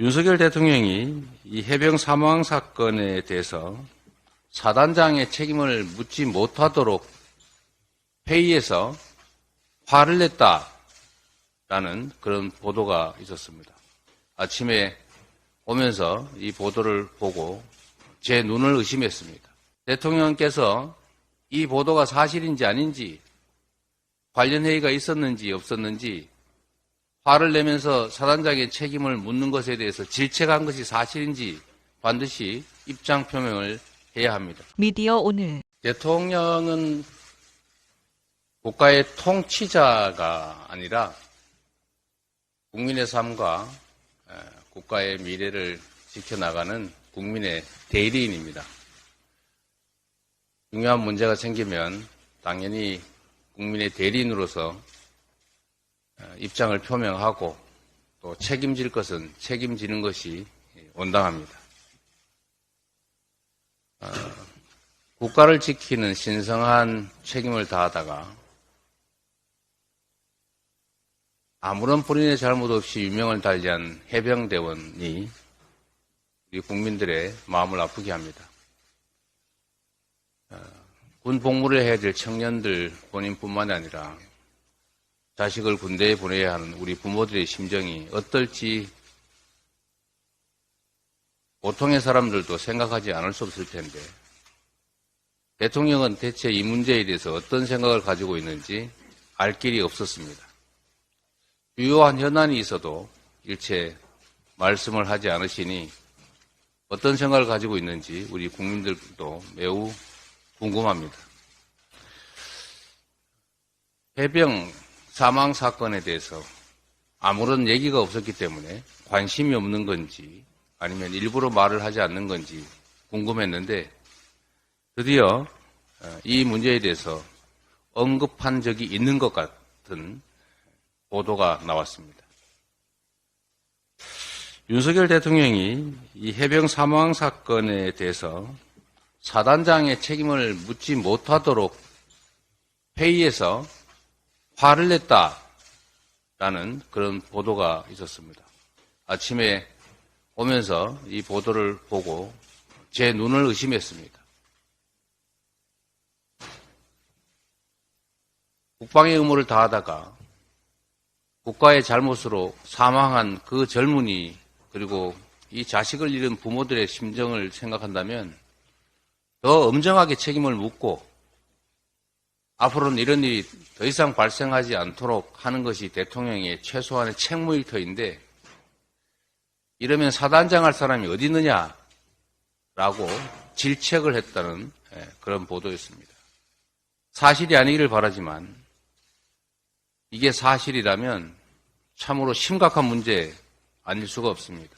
윤석열 대통령이 이 해병 사망 사건에 대해서 사단장의 책임을 묻지 못하도록 회의에서 화를 냈다라는 그런 보도가 있었습니다. 아침에 오면서 이 보도를 보고 제 눈을 의심했습니다. 대통령께서 이 보도가 사실인지 아닌지 관련 회의가 있었는지 없었는지 화를 내면서 사단장의 책임을 묻는 것에 대해서 질책한 것이 사실인지 반드시 입장 표명을 해야 합니다. 미디어 오늘 대통령은 국가의 통치자가 아니라 국민의 삶과 에, 국가의 미래를 지켜나가는 국민의 대리인입니다. 중요한 문제가 생기면 당연히 국민의 대리인으로서 어, 입장을 표명하고 또 책임질 것은 책임지는 것이 온당합니다. 어, 국가를 지키는 신성한 책임을 다하다가 아무런 본인의 잘못 없이 유명을 달리한 해병대원이 우리 국민들의 마음을 아프게 합니다. 어, 군 복무를 해야 될 청년들 본인뿐만이 아니라 자식을 군대에 보내야 하는 우리 부모들의 심정이 어떨지 보통의 사람들도 생각하지 않을 수 없을 텐데 대통령은 대체 이 문제에 대해서 어떤 생각을 가지고 있는지 알 길이 없었습니다. 유효한 현안이 있어도 일체 말씀을 하지 않으시니 어떤 생각을 가지고 있는지 우리 국민들도 매우 궁금합니다. 해병 사망 사건에 대해서 아무런 얘기가 없었기 때문에 관심이 없는 건지 아니면 일부러 말을 하지 않는 건지 궁금했는데 드디어 어, 이 문제에 대해서 언급한 적이 있는 것 같은 보도가 나왔습니다. 윤석열 대통령이 이 해병 사망 사건에 대해서 사단장의 책임을 묻지 못하도록 회의에서 화를 냈다라는 그런 보도가 있었습니다. 아침에 오면서 이 보도를 보고 제 눈을 의심했습니다. 국방의 의무를 다하다가 국가의 잘못으로 사망한 그 젊은이 그리고 이 자식을 잃은 부모들의 심정을 생각한다면 더 엄정하게 책임을 묻고 앞으로는 이런 일이 더 이상 발생하지 않도록 하는 것이 대통령의 최소한의 책무일 터인데 이러면 사단장 할 사람이 어디 있느냐라고 질책을 했다는 예, 그런 보도였습니다. 사실이 아니기를 바라지만 이게 사실이라면 참으로 심각한 문제 아닐 수가 없습니다.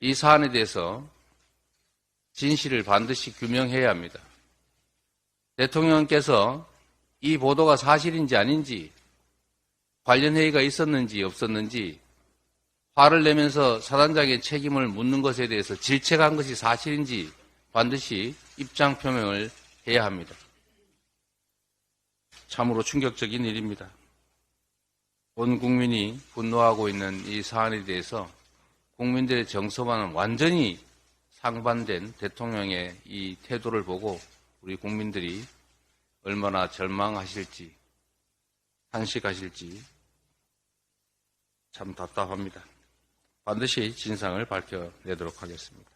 이 사안에 대해서 진실을 반드시 규명해야 합니다. 대통령께서 이 보도가 사실인지 아닌지 관련 회의가 있었는지 없었는지 화를 내면서 사단장의 책임을 묻는 것에 대해서 질책한 것이 사실인지 반드시 입장 표명을 해야 합니다. 참으로 충격적인 일입니다. 온 국민이 분노하고 있는 이 사안에 대해서 국민들의 정서와는 완전히 상반된 대통령의 이 태도를 보고 우리 국민들이 얼마나 절망하실지, 한식하실지 참 답답합니다. 반드시 진상을 밝혀내도록 하겠습니다.